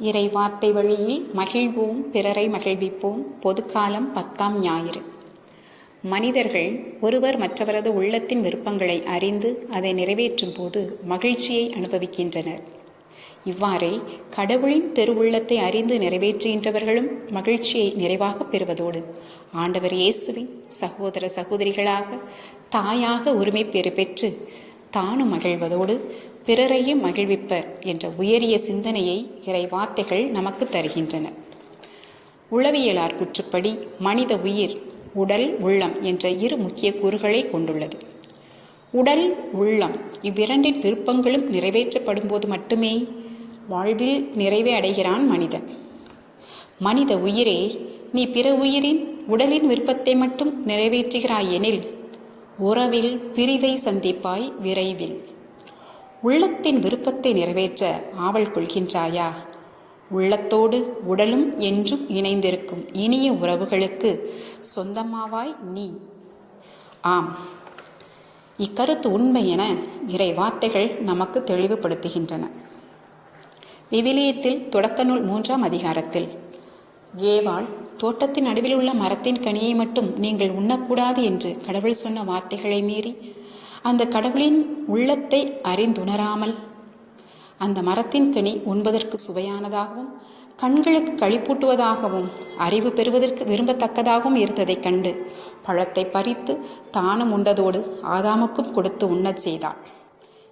இறை வார்த்தை வழியில் மகிழ்வோம் பிறரை மகிழ்விப்போம். பொதுக்காலம் பத்தாம் ஞாயிறு. மனிதர்கள் ஒருவர் மற்றவரது உள்ளத்தின் விருப்பங்களை அறிந்து அதை நிறைவேற்றும் போது மகிழ்ச்சியை அனுபவிக்கின்றனர். இவ்வாறே கடவுளின் திருவுள்ளத்தை அறிந்து நிறைவேற்றுகின்றவர்களும் மகிழ்ச்சியை நிறைவாக பெறுவதோடு ஆண்டவர் இயேசுவின் சகோதர சகோதரிகளாக தாயாக உரிமை பெறு பெற்று தானும் மகிழ்வதோடு பிறரையும் மகிழ்விப்பர் என்ற உயரிய சிந்தனையை இறை வார்த்தைகள் நமக்கு தருகின்றன. உளவியலார் குற்றுப்படி மனித உயிர் உடல் உள்ளம் என்ற இரு முக்கிய கூறுகளை கொண்டுள்ளது. உடல் உள்ளம் இவ்விரண்டின் விருப்பங்களும் நிறைவேற்றப்படும் போது மட்டுமே வாழ்வில் நிறைவே அடைகிறான் மனிதன். மனித உயிரே நீ பிற உயிரின் உடலின் விருப்பத்தை மட்டும் நிறைவேற்றுகிறாய் எனில் உறவில் பிரிவை சந்திப்பாய் விரைவில். உள்ளத்தின் விருப்பத்தை நிறைவேற்ற ஆவல் கொள்கின்றாயா? உள்ளத்தோடு உடலும் என்றும் இணைந்திருக்கும் இனிய உறவுகளுக்கு சொந்தமாவாய் நீ. ஆம். இக்கருத்து உண்மை என இறை வார்த்தைகள் நமக்கு தெளிவுபடுத்துகின்றன. விவிலியத்தில் தொடக்க நூல் மூன்றாம் அதிகாரத்தில் ஏவாள் தோட்டத்தின் நடுவில் உள்ள மரத்தின் கனியை மட்டும் நீங்கள் உண்ணக்கூடாது என்று கடவுள் சொன்ன வார்த்தைகளை மீறி அந்த கடவுளின் உள்ளத்தை அறிந்துணராமல் அந்த மரத்தின் கனி உண்பதற்கு சுவையானதாகவும் கண்களுக்கு கழிப்பூட்டுவதாகவும் அறிவு பெறுவதற்கு விரும்பத்தக்கதாகவும் இருந்ததைக் கண்டு பழத்தை பறித்து தானும் உண்டதோடு ஆதாமுக்கும் கொடுத்து உண்ணச் செய்தாள்.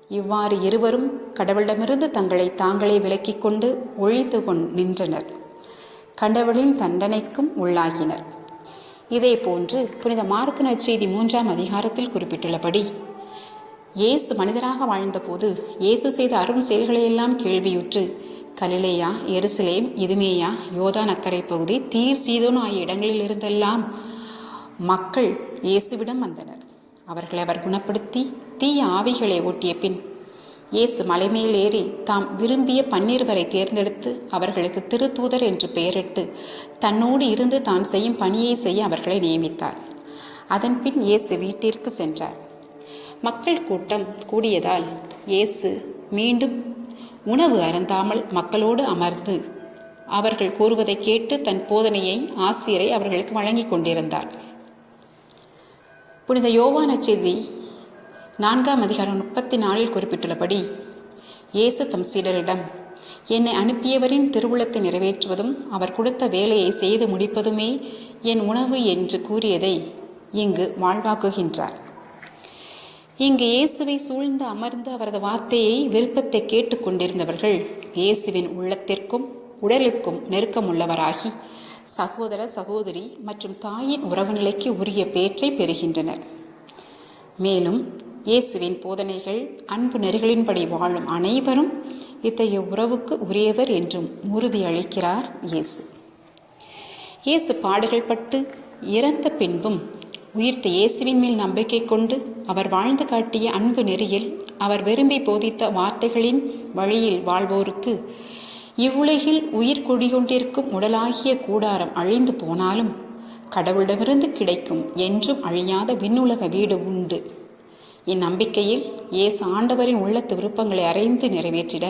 இவ்வாறு இருவரும் கடவுளிடமிருந்து தங்களை தாங்களே விலக்கிக் கொண்டு ஒழித்து கொண் நின்றனர். கண்டவளின் தண்டனைக்கும் உள்ளாகினர். இதே போன்று புனித மார்க்கு நற்செய்தி மூன்றாம் அதிகாரத்தில் குறிப்பிட்டுள்ளபடி இயேசு மனிதராக வாழ்ந்தபோது இயேசு செய்த அரும் செயல்களையெல்லாம் கேள்வியுற்று கலிலேயா எருசலேம் இதுமேயா யோதான் அக்கரை பகுதி தீர் சீதோன் ஆகிய இடங்களில் இருந்தெல்லாம் மக்கள் இயேசுவிடம் வந்தனர். அவர்களை அவர் குணப்படுத்தி தீய ஆவிகளை ஓட்டிய பின் இயேசு மலைமேல் ஏறி தாம் விரும்பிய பன்னிருவரை தேர்ந்தெடுத்து அவர்களுக்கு திருத்தூதர் என்று பெயரிட்டு தன்னோடு இருந்து தான் செய்யும் பணியை செய்ய அவர்களை நியமித்தார். அதன்பின் இயேசு வீட்டிற்கு சென்றார். மக்கள் கூட்டம் கூடியதால் இயேசு மீண்டும் உணவு அருந்தாமல் மக்களோடு அமர்ந்து அவர்கள் கூறுவதை கேட்டு தன் போதனையை ஆசிரியரை அவர்களுக்கு வழங்கி கொண்டிருந்தார். புனித யோவான செய்தி நான்காம் அதிகாரம் முப்பத்தி நாலில் குறிப்பிட்டுள்ளபடி இயேசு தம் சீடரிடம் என்னை அனுப்பியவரின் திருவுளத்தை நிறைவேற்றுவதும் அவர் கொடுத்த வேலையை செய்து முடிப்பதுமே என் உணவு என்று கூறியதை இங்கு வாழ்வாக்குகின்றார். இங்கு இயேசுவை சூழ்ந்து அமர்ந்து அவரது வார்த்தையை விருப்பத்தை கேட்டுக்கொண்டிருந்தவர்கள் இயேசுவின் உள்ளத்திற்கும் உடலுக்கும் நெருக்கமுள்ளவராகி சகோதர சகோதரி மற்றும் தாயின் உறவு நிலைக்கு உரிய பேற்றை பெறுகின்றனர். மேலும் இயேசுவின் போதனைகள் அன்பு நெறிகளின்படி வாழும் அனைவரும் இத்தகைய உறவுக்கு உரியவர் என்றும் உறுதியளிக்கிறார் இயேசு. இயேசு பாடுகள் பட்டு இறந்த பின்பும் உயிர்த்த இயேசுவின் மேல் நம்பிக்கை கொண்டு அவர் வாழ்ந்து காட்டிய அன்பு நெறியில் அவர் விரும்பி போதித்த வார்த்தைகளின் வழியில் வாழ்வோருக்கு இவ்வுலகில் உயிர் குடிகொண்டிருக்கும் உடலாகிய கூடாரம் அழிந்து போனாலும் கடவுளிடமிருந்து கிடைக்கும் என்றும் அழியாத விண்ணுலக வீடு உண்டு. இந்நம்பிக்கையில் இயேசு ஆண்டவரின் உள்ளத்து விருப்பங்களை அறைந்து நிறைவேற்றிட.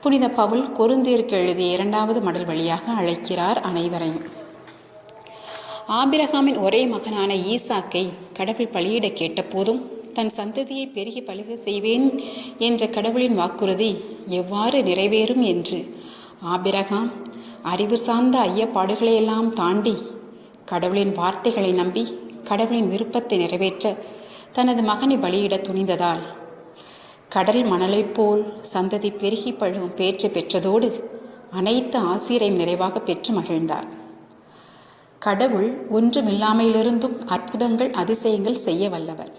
புனித பவுல் கொருந்தீருக்கு எழுதிய இரண்டாவது மடல் வழியாக அழைக்கிறார் அனைவரையும். ஆபிரகாமின் ஒரே மகனான ஈசாக்கை கடவுள் பலியிட கேட்டபோதும் தன் சந்ததியை பெருகி பழுக செய்வேன் என்ற கடவுளின் வாக்குறுதி எவ்வாறு நிறைவேறும் என்று ஆபிரகாம் அறிவு சார்ந்த ஐயப்பாடுகளையெல்லாம் தாண்டி கடவுளின் வார்த்தைகளை நம்பி கடவுளின் விருப்பத்தை நிறைவேற்ற தனது மகனை பலியிட துணிந்ததால். கடல் மணலைப் போல் சந்ததி பெருகி பழுகும் பேற்று பெற்றதோடு அனைத்து ஆசிரியரையும் நிறைவாக பெற்று மகிழ்ந்தார். கடவுள் ஒன்றுமில்லாமையிலிருந்தும் அற்புதங்கள் அதிசயங்கள் செய்ய வல்லவர்.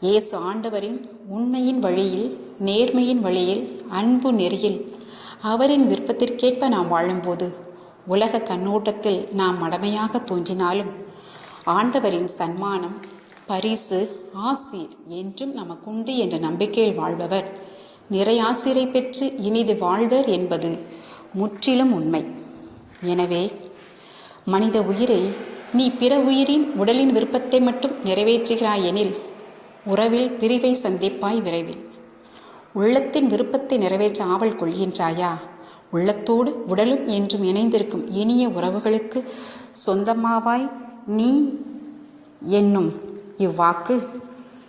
இயேசு ஆண்டவரின் உண்மையின் வழியில் நேர்மையின் வழியில் அன்பு நெறியில் அவரின் விருப்பத்திற்கேற்ப நாம் வாழும்போது உலக கண்ணோட்டத்தில் நாம் மடமையாக தோன்றினாலும் ஆண்டவரின் சன்மானம் பரிசு ஆசீர் என்றும் நமக்குண்டு என்ற நம்பிக்கையில் வாழ்பவர். நிறையாசிரை பெற்று இனிது வாழ்வர் என்பது முற்றிலும் உண்மை. எனவே மனித உயிரை நீ பிற உயிரின் உடலின் விருப்பத்தை மட்டும் நிறைவேற்றுகிறாய் எனில் உறவில் பிரிவை சந்திப்பாய் விரைவில். உள்ளத்தின் விருப்பத்தை நிறைவேற்ற ஆவல் கொள்கின்றாயா? உள்ளத்தோடு உடலும் என்றும் இணைந்திருக்கும் இனிய உறவுகளுக்கு சொந்தமாவாய் நீ என்னும் இவ்வாக்கு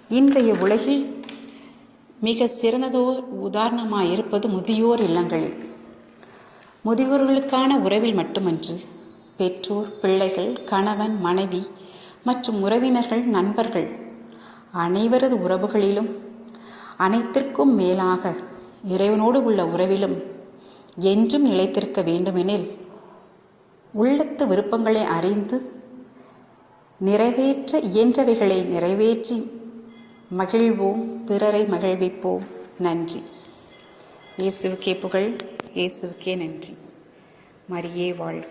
இன்றைய உலகில் மிக சிறந்ததோர் உதாரணமாக இருப்பது முதியோர் இல்லங்களில் முதியோர்களுக்கான உறவில் மட்டுமன்று பெற்றோர் பிள்ளைகள் கணவன் மனைவி மற்றும் உறவினர்கள் நண்பர்கள் அனைவரது உறவுகளிலும் அனைத்திற்கும் மேலாக இறைவனோடு உள்ள உறவிலும் என்றும் நிலைத்திருக்க வேண்டுமெனில் உள்ளத்து விருப்பங்களை அறிந்து நிறைவேற்ற இயன்றவைகளை நிறைவேற்றி மகிழ்வோம் பிறரை மகிழ்விப்போம். நன்றி. இயேசுக்கே புகழ் இயேசுக்கே நன்றி. மரியே வாழ்க.